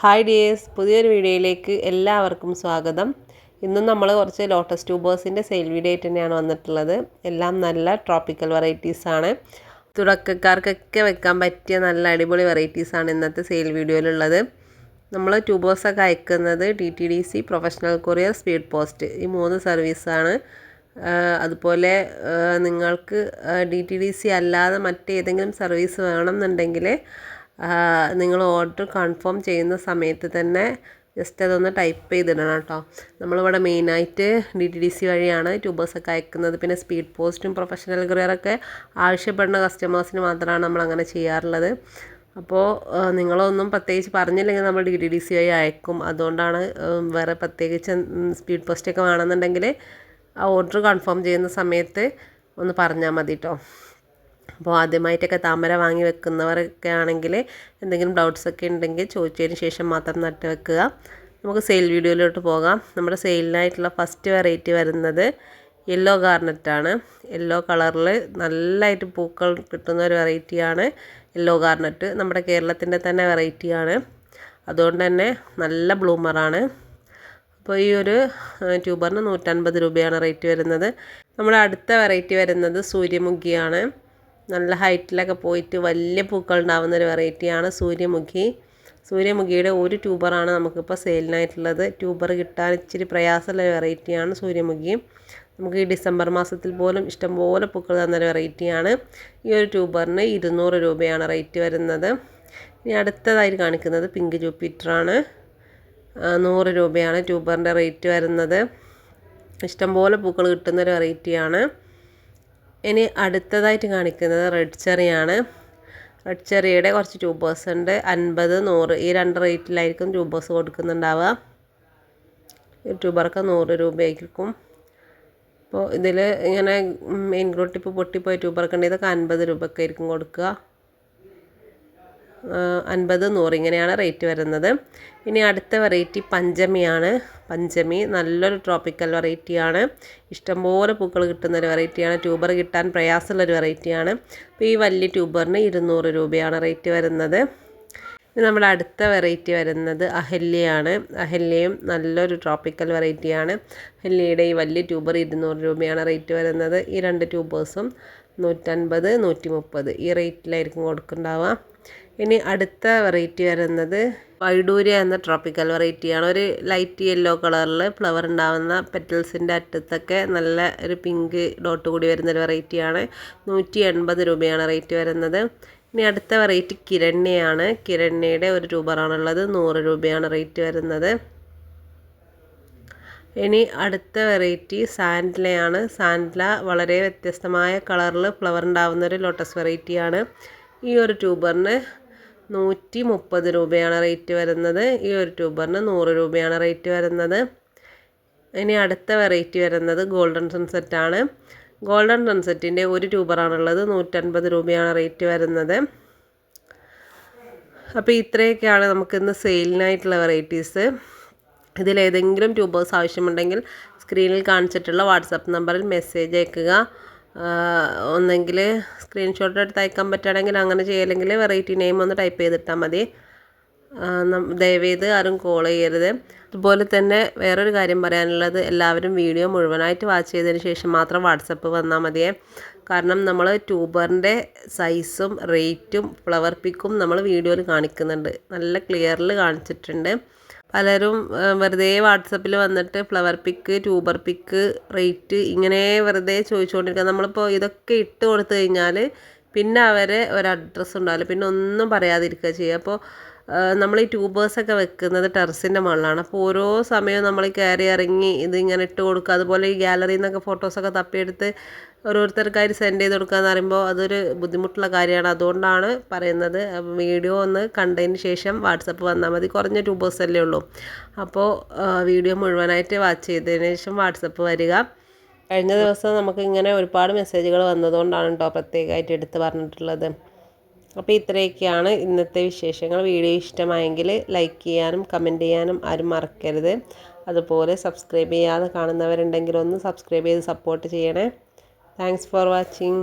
Hi dears പുതിയൊരു വീഡിയോയിലേക്ക് എല്ലാവർക്കും സ്വാഗതം. ഇന്നും നമ്മൾ കുറച്ച് ലോട്ടസ് ട്യൂബേഴ്സിന്റെ സെയിൽ വീഡിയോ ആയിട്ട് തന്നെയാണ് വന്നിട്ടുള്ളത്. എല്ലാം നല്ല ട്രോപ്പിക്കൽ വെറൈറ്റീസാണ് തുടക്കക്കാർക്കൊക്കെ വെക്കാൻ പറ്റിയ നല്ല അടിപൊളി വെറൈറ്റീസാണ് ഇന്നത്തെ സെയിൽ വീഡിയോയിലുള്ളത്. നമ്മൾ ട്യൂബേഴ്സൊക്കെ അയക്കുന്നത് T T D C professional courier speed post ഈ മൂന്ന് സർവീസാണ് അതുപോലെ നിങ്ങൾക്ക് ഡി ടി ഡി സി അല്ലാതെ മറ്റേതെങ്കിലും സർവീസ് വേണമെന്നുണ്ടെങ്കിൽ നിങ്ങൾ ഓർഡർ കൺഫേം ചെയ്യുന്ന സമയത്ത് തന്നെ ജസ്റ്റ് അതൊന്ന് ടൈപ്പ് ചെയ്തിടണം കേട്ടോ. നമ്മളിവിടെ മെയിനായിട്ട് ഡി ടി ഡി സി വഴിയാണ് ട്യൂബേഴ്സൊക്കെ അയക്കുന്നത്. പിന്നെ സ്പീഡ് പോസ്റ്റും പ്രൊഫഷണൽ കൊറിയറൊക്കെ ആവശ്യപ്പെടുന്ന കസ്റ്റമേഴ്സിന് മാത്രമാണ് നമ്മൾ അങ്ങനെ ചെയ്യാറുള്ളത്. അപ്പോൾ നിങ്ങളൊന്നും പ്രത്യേകിച്ച് പറഞ്ഞില്ലെങ്കിൽ നമ്മൾ ഡി ടി ഡി സി വഴി അയക്കും. അതുകൊണ്ടാണ് വേറെ പ്രത്യേകിച്ച് സ്പീഡ് പോസ്റ്റൊക്കെ വേണമെന്നുണ്ടെങ്കിൽ ആ ഓർഡർ കൺഫേം ചെയ്യുന്ന സമയത്ത് ഒന്ന് പറഞ്ഞാൽ മതി കേട്ടോ. അപ്പോൾ ആദ്യമായിട്ടൊക്കെ താമര വാങ്ങി വെക്കുന്നവരൊക്കെ ആണെങ്കിൽ എന്തെങ്കിലും ഡൗട്ട്സൊക്കെ ഉണ്ടെങ്കിൽ ചോദിച്ചതിന് ശേഷം മാത്രം നട്ട് വെക്കുക. നമുക്ക് സെയിൽ വീഡിയോയിലോട്ട് പോകാം. നമ്മുടെ സെയിലിനായിട്ടുള്ള ഫസ്റ്റ് വെറൈറ്റി വരുന്നത് യെല്ലോ ഗാർണറ്റാണ് യെല്ലോ കളറിൽ നല്ലതായിട്ട് പൂക്കൾ കിട്ടുന്ന ഒരു വെറൈറ്റിയാണ് യെല്ലോ ഗാർണറ്റ് നമ്മുടെ കേരളത്തിന്റെ തന്നെ വെറൈറ്റിയാണ് അതുകൊണ്ട് തന്നെ നല്ല ബ്ലൂമറാണ് അപ്പോൾ ഈ ഒരു ട്യൂബറിന് നൂറ്റൻപത് രൂപയാണ് റേറ്റ് വരുന്നത്. നമ്മുടെ അടുത്ത വെറൈറ്റി വരുന്നത് സൂര്യമുഖിയാണ്. നല്ല ഹൈറ്റിലൊക്കെ പോയിട്ട് വലിയ പൂക്കൾ ഉണ്ടാകുന്ന ഒരു വെറൈറ്റിയാണ് സൂര്യമുഖി. സൂര്യമുഖിയുടെ ഒരു ട്യൂബറാണ് നമുക്കിപ്പോൾ സെയിലിനായിട്ടുള്ളത്. ട്യൂബർ കിട്ടാൻ ഇച്ചിരി പ്രയാസമുള്ള ഒരു വെറൈറ്റിയാണ് സൂര്യമുഖി. നമുക്ക് ഈ ഡിസംബർ മാസത്തിൽ പോലും ഇഷ്ടംപോലെ പൂക്കൾ തന്നൊരു വെറൈറ്റിയാണ്. ഈ ഒരു ട്യൂബറിന് ഇരുന്നൂറ് രൂപയാണ് റേറ്റ് വരുന്നത്. ഇനി അടുത്തതായി കാണിക്കുന്നത് പിങ്ക് ജൂപ്പിറ്ററാണ്. നൂറ് രൂപയാണ് ട്യൂബറിന്റെ റേറ്റ് വരുന്നത്. ഇഷ്ടംപോലെ പൂക്കൾ കിട്ടുന്നൊരു വെറൈറ്റിയാണ്. ഇനി അടുത്തതായിട്ട് കാണിക്കുന്നത് റെഡ് ചെറിയാണ്. റെഡ് ചെറിയുടെ കുറച്ച് ട്യൂബേഴ്സ് ഉണ്ട്. അൻപത് നൂറ് ഈ രണ്ട് റേറ്റിലായിരിക്കും ട്യൂബേഴ്സ് കൊടുക്കുന്നുണ്ടാവുക. യൂട്യൂബർക്ക് നൂറ് രൂപയായിരിക്കും. അപ്പോൾ ഇതിൽ ഇങ്ങനെ മെയിൻ ഗ്രോട്ട് ഇപ്പോൾ പൊട്ടിപ്പോയ ട്യൂബർക്ക് ഉണ്ടെങ്കിൽ ഇതൊക്കെ അൻപത് രൂപക്കായിരിക്കും കൊടുക്കുക. അൻപത് നൂറ് ഇങ്ങനെയാണ് റേറ്റ് വരുന്നത്. ഇനി അടുത്ത വെറൈറ്റി പഞ്ചമിയാണ്. പഞ്ചമി നല്ലൊരു ട്രോപ്പിക്കൽ വെറൈറ്റിയാണ്. ഇഷ്ടംപോലെ പൂക്കൾ കിട്ടുന്ന ഒരു വെറൈറ്റിയാണ്. ട്യൂബർ കിട്ടാൻ പ്രയാസമുള്ളൊരു വെറൈറ്റിയാണ്. അപ്പോൾ ഈ വലിയ ട്യൂബറിന് ഇരുന്നൂറ് രൂപയാണ് റേറ്റ് വരുന്നത്. നമ്മുടെ അടുത്ത വെറൈറ്റി വരുന്നത് അഹല്യയാണ്. അഹല്യയും നല്ലൊരു ട്രോപ്പിക്കൽ വെറൈറ്റിയാണ് അഹല്യയുടെ ഈ വലിയ ട്യൂബർ ഇരുന്നൂറ് രൂപയാണ് റേറ്റ് വരുന്നത്. ഈ രണ്ട് ട്യൂബേഴ്സും നൂറ്റൻപത് നൂറ്റി മുപ്പത് ഈ റേറ്റിലായിരിക്കും കൊടുക്കുന്നുണ്ടാവുക. ഇനി അടുത്ത വെറൈറ്റി വരുന്നത് വൈഡൂര്യ എന്ന ട്രോപ്പിക്കൽ വെറൈറ്റിയാണ് ഒരു ലൈറ്റ് യെല്ലോ കളറിൽ ഫ്ലവർ ഉണ്ടാവുന്ന പെറ്റൽസിന്റെ അറ്റത്തൊക്കെ നല്ല ഒരു പിങ്ക് ഡോട്ട് കൂടി വരുന്നൊരു വെറൈറ്റിയാണ് നൂറ്റി എൺപത് രൂപയാണ് റേറ്റ് വരുന്നത്. ഇനി അടുത്ത വെറൈറ്റി കിരണ്യയാണ് കിരണ്യയുടെ ഒരു രൂപറാണുള്ളത്. നൂറ് രൂപയാണ് റേറ്റ് വരുന്നത്. ഇനി അടുത്ത വെറൈറ്റി സാൻഡ്ലയാണ്. സാൻഡ്ല വളരെ വ്യത്യസ്തമായ കളറിൽ ഫ്ലവർ ഉണ്ടാകുന്ന ഒരു ലോട്ടസ് വെറൈറ്റിയാണ് ഈ ഒരു ട്യൂബറിന് നൂറ്റി മുപ്പത് രൂപയാണ് റേറ്റ് വരുന്നത്. ഈ ഒരു ട്യൂബറിന് നൂറ് രൂപയാണ് റേറ്റ് വരുന്നത്. ഇനി അടുത്ത വെറൈറ്റി വരുന്നത് ഗോൾഡൻ സൺസെറ്റാണ്. ഗോൾഡൻ സൺസെറ്റിന്റെ ഒരു ട്യൂബറാണുള്ളത്. നൂറ്റൻപത് രൂപയാണ് റേറ്റ് വരുന്നത്. അപ്പോൾ ഇത്രയൊക്കെയാണ് നമുക്കിന്ന് സെയിലിനായിട്ടുള്ള വെറൈറ്റീസ്. ഇതിലേതെങ്കിലും ട്യൂബേഴ്സ് ആവശ്യമുണ്ടെങ്കിൽ സ്ക്രീനിൽ കാണിച്ചിട്ടുള്ള വാട്സപ്പ് നമ്പറിൽ മെസ്സേജ് അയക്കുക. ഒന്നെങ്കിൽ സ്ക്രീൻഷോട്ട് എടുത്ത് അയക്കാൻ പറ്റുകയാണെങ്കിൽ അങ്ങനെ ചെയ്യല്ലെങ്കിൽ വെറൈറ്റി നെയിം ഒന്ന് ടൈപ്പ് ചെയ്തിട്ടാൽ മതി. ദയവേത് ആരും കോൾ ചെയ്യരുത്. അതുപോലെ തന്നെ വേറൊരു കാര്യം പറയാനുള്ളത് എല്ലാവരും വീഡിയോ മുഴുവനായിട്ട് വാച്ച് ചെയ്തതിന് ശേഷം മാത്രം വാട്സപ്പ് വന്നാൽ മതിയേ. കാരണം നമ്മൾ ട്യൂബറിന്റെ സൈസും റേറ്റും ഫ്ലവർ പിക്കും നമ്മൾ വീഡിയോയിൽ കാണിക്കുന്നുണ്ട്. നല്ല ക്ലിയറിൽ കാണിച്ചിട്ടുണ്ട്. പലരും വെറുതെ വാട്സപ്പിൽ വന്നിട്ട് flower pick tuber pick rate ഇങ്ങനെ വെറുതെ ചോദിച്ചുകൊണ്ടിരിക്കുക നമ്മളിപ്പോൾ ഇതൊക്കെ ഇട്ട് കൊടുത്തു കഴിഞ്ഞാൽ പിന്നെ അവരെ ഒരു അഡ്രസ്സ് ഉണ്ടാവില്ല. പിന്നെ ഒന്നും പറയാതിരിക്കുക ചെയ്യുക അപ്പോൾ നമ്മൾ ഈ ട്യൂബേഴ്സൊക്കെ വെക്കുന്നത് ടെറസിന്റെ മുകളിലാണ്. അപ്പോൾ ഓരോ സമയവും നമ്മൾ കയറി ഇറങ്ങി ഇതിങ്ങനെ ഇട്ട് കൊടുക്കുക. അതുപോലെ ഈ ഗാലറിയിൽ നിന്നൊക്കെ ഫോട്ടോസൊക്കെ തപ്പിയെടുത്ത് ഓരോരുത്തർക്കായിട്ട് സെൻഡ് ചെയ്ത് കൊടുക്കുക എന്ന് പറയുമ്പോൾ അതൊരു ബുദ്ധിമുട്ടുള്ള കാര്യമാണ്. അതുകൊണ്ടാണ് പറയുന്നത്. വീഡിയോ ഒന്ന് കണ്ടതിന് ശേഷം വാട്സപ്പ് വന്നാൽ മതി. കുറഞ്ഞ ട്യൂബേഴ്സ് അല്ലേ ഉള്ളൂ. അപ്പോൾ വീഡിയോ മുഴുവനായിട്ട് വാച്ച് ചെയ്തതിന് ശേഷം വാട്സപ്പ് വരിക. കഴിഞ്ഞ ദിവസം നമുക്ക് ഇങ്ങനെ ഒരുപാട് മെസ്സേജുകൾ വന്നതുകൊണ്ടാണ് കേട്ടോ പ്രത്യേകമായിട്ട് എടുത്ത് പറഞ്ഞിട്ടുള്ളത്. അപ്പോൾ ഇത്രയൊക്കെയാണ് ഇന്നത്തെ വിശേഷങ്ങൾ. വീഡിയോ ഇഷ്ടമായെങ്കിൽ ലൈക്ക് ചെയ്യാനും കമന്റ് ചെയ്യാനും ആരും മറക്കരുത്. അതുപോലെ സബ്സ്ക്രൈബ് ചെയ്യാതെ കാണുന്നവരുണ്ടെങ്കിൽ ഒന്ന് സബ്സ്ക്രൈബ് ചെയ്ത് സപ്പോർട്ട് ചെയ്യണേ. Thanks for watching